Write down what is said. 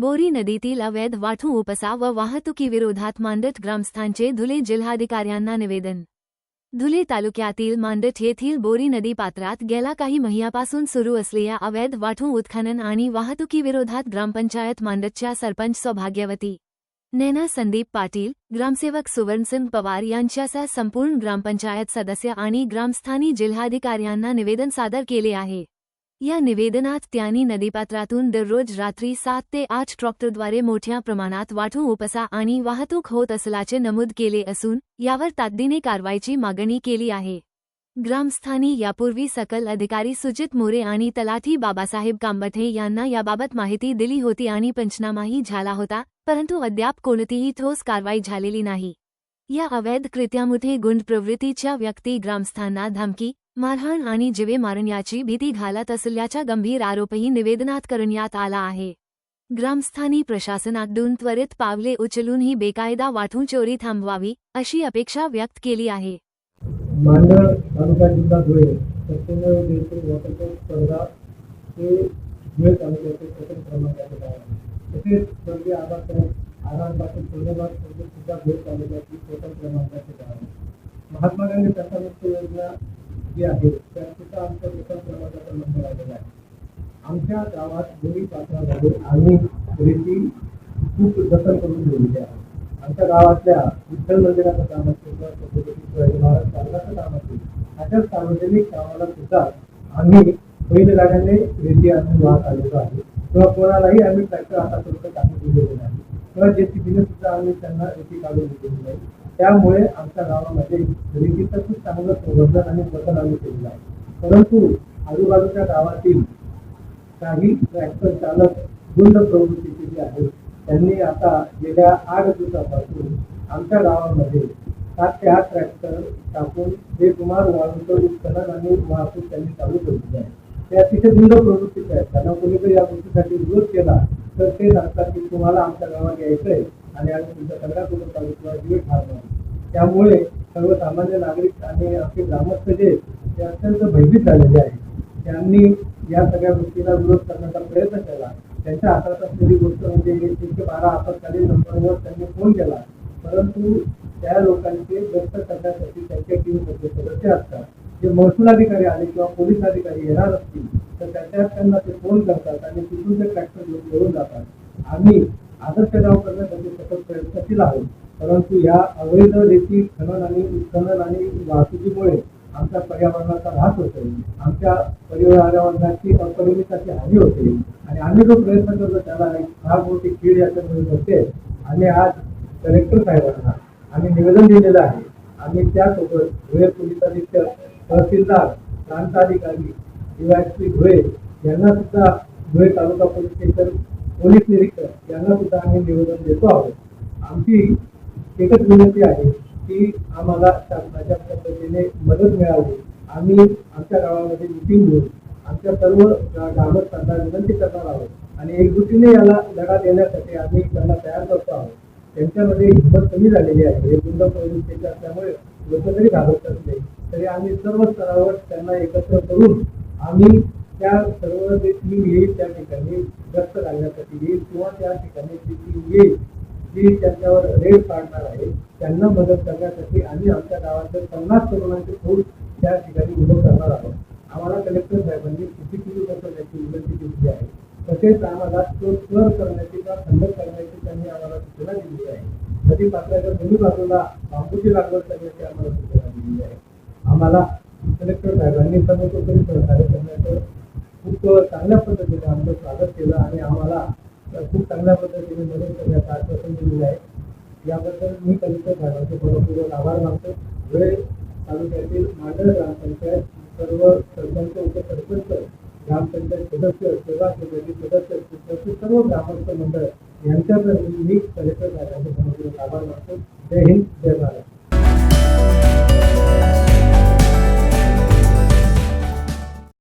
बोरी नदीतील अवैध वाठू उपसा व वाहतुकीविरोधात मांडट ग्रामस्थांचे धुले जिल्हाधिकाऱ्यांना निवेदन. धुले तालुक्यातील मांडट येथील बोरी नदी पात्रात गेल्या काही महिन्यापासून सुरू असलेल्या अवैध वाठू उत्खनन आणि वाहतुकीविरोधात ग्रामपंचायत मांडटच्या सरपंच सौभाग्यवती. नैना संदीप पाटील ग्रामसेवक सुवर्णसिंग पवार यांच्यासह संपूर्ण ग्रामपंचायत सदस्य आणि ग्रामस्थानी जिल्हाधिकाऱ्यांना निवेदन सादर केले आहे. या निवेदनात त्यांनी नदीपात्रातून दररोज रात्री सात ते आठ ट्रॉक्टरद्वारे मोठ्या प्रमाणात वाठू उपसा आणि वाहतूक होत असल्याचे नमूद केले असून यावर तातडीने कारवाईची मागणी केली आहे. ग्रामस्थानी यापूर्वी सकल अधिकारी सुजित मोरे आणि तलाठी बाबासाहेब कांबठे यांना याबाबत माहिती दिली होती आणि पंचनामाही झाला होता परंतु अद्याप कोणतीही ठोस कारवाई झालेली नाही. या अवैध कृत्यामध्ये गुंड प्रवृत्तीच्या व्यक्ती ग्रामस्थांना धमकी मारहाण आणि जिवे मारण्याची भीती घालत असल्याच्या गंभीर आरोपही निवेदनात करण्यात आला आहे. ग्रामस्थानी प्रशासनाकडून त्वरित पावले उचलून ही बेकायदा वाठून चोरी थांबवावी अशी अपेक्षा व्यक्त केली आहे. मांडळ तालुका जिल्हा धुळे धुळे तालुक्याचे प्रथम आहे. तसेच स्वर्गीय आबासाहेब सोनेबाग सुद्धा धुळे प्रथम क्रमांकाचे गाव आहे. महात्मा गांधी योजना जे आहे त्या सुद्धा आमच्या प्रथम क्रमांकाचा नंबर आलेला आहे. आमच्या गावात दोन्ही पात्रामध्ये आम्ही रेती खूप जतन करून ठेवलेली आहे. आमच्या गावातल्या विठ्ठल मंदिराचं काम असेल किंवा छत्रपती महाराज चालण्याचं काम असेल अशा सार्वजनिक कामाला सुद्धा आम्ही बैलगाड्याने रेती आणून वाहत आलेलो आहे. किंवा कोणालाही आम्ही ट्रॅक्टर हातापर्यंत टाकून दिलेले नाही. किंवा जे जेसीबीने सुद्धा आम्ही त्यांना रेती काढून दिलेली नाही. त्यामुळे आमच्या गावामध्ये गरिबीचं खूप चांगलं संवर्धन आणि बदल आम्ही केलेलं आहे. परंतु आजूबाजूच्या गावातील काही ट्रॅक्टर चालक गुंड प्रवृत्तीचे जे आहेत त्यांनी आता गेल्या आठ दिवसापासून आमच्या गावामध्ये सात ते आठ ट्रॅक्टर टाकून बेसुमार वाळूचं उत्खनन आणि वाहतूक त्यांनी चालू केलेली आहे. ते अतिशय गुंड प्रवृत्तीचे आहेत. त्यांना कोणीतरी या गोष्टीसाठी विरोध केला तर ते सांगतात की तुम्हाला आमच्या गावात यायचं आहे आणि आम्ही तुमचा सगळा कुटुंब तालुका जीवित ठारणार त्यामुळे सर्वसामान्य नागरिक आणि आपले ग्रामस्थ जे ते अत्यंत भयभीत झालेले आहेत. त्यांनी या सगळ्या गोष्टीला विरोध करण्याचा प्रयत्न केला. त्यांच्या हातात असलेली गोष्ट म्हणजे एकशे बारा आपत्कालीन नंबरवर त्यांनी फोन केला. परंतु त्या लोकांचे व्यक्त करण्यासाठी त्यांच्या टीममध्ये सदस्य असतात. जे महसूल अधिकारी आले किंवा पोलीस अधिकारी येणार असतील तर त्याच्यात त्यांना ते फोन करतात आणि तिथून ते ट्रॅक्टर घेऊन जातात. आम्ही आदर्श गाव करण्यासाठी सतत प्रयत्नशील आहोत परंतु या अवैध रेती खनन आणि उत्खनन आणि वाहतुकीमुळे आमच्या पर्यावरणाचा ऱ्हास होतो आमच्या पर्यावरणाची अपरिमिताची हानी होते. आणि आम्ही जो प्रयत्न करतो त्याला एक फार मोठी कीड याच्यामुळे होते आणि आज कलेक्टर साहेबांना आम्ही निवेदन दिलेलं आहे. आम्ही त्यासोबत धुळे पोलीस अधीक्षक तहसीलदार प्रांताधिकारी डीवायसी धुळे यांना सुद्धा Dhule taluka police station police निरीक्षक यांना सुद्धा आम्ही निवेदन देतो आहोत. आमची एकच विनंती आहे की आम्हाला शासनाच्या पद्धतीने मदत मिळावी. आम्ही आमच्या गावामध्ये मिटिंग घेऊन आमच्या सर्व ग्रामस्थांना विनंती करणार आहोत आणि एकजुटीने याला लढा देण्यासाठी आम्ही त्यांना तयार करतो आहोत. त्यांच्यामध्ये हिंमत कमी झालेली आहे. हे गुंड प्रवृत्तीचे असल्यामुळे लोक जरी घाबरत असले तरी आम्ही सर्व स्तरावर त्यांना एकत्र करून आम्ही त्या सर्व जे टीम येईल त्या ठिकाणी गस्त घालण्यासाठी येईल किंवा त्या ठिकाणी जी टीम येईल जी त्यांच्यावर रेड पाडणार आहे त्यांना मदत करण्यासाठी आम्ही आमच्या गावातल्या पन्नास तरुणांचे फौज त्या ठिकाणी उभं करणार आहोत. आम्हाला कलेक्टर साहेबांनी सीसीटीव्ही बसवण्याची विनंती केली आहे. तसेच आम्हाला तो स्वर करण्याची किंवा खंडन करण्याची त्यांनी आम्हाला सूचना दिली आहे. नदी पात्राच्या दोन्ही बाजूला बांबूची लागवड करण्याची आम्हाला सूचना दिली आहे. आम्हाला कलेक्टर साहेबांनी सर्वतोपरी सहकार्य करण्याचं खूप चांगल्या पद्धतीने आमचं स्वागत केलं आणि आम्हाला खूप चांगल्या पद्धतीने मदत करण्याचं आश्वासन दिलेलं आहे. याबद्दल मी कलेक्टर साहेबांचे मनपूर्वक आभार मानतो. धुळे तालुक्यातील मांडळ ग्रामपंचायत सर्व सरपंच उपसरपंच ग्रामपंचायत सदस्य सेवा समिती सदस्य तसेच सर्व ग्रामस्थ मंडळ यांच्यात मी कलेक्टर साहेबांचे मनपूर्वक आभार मानतो. जय हिंद जय भारत.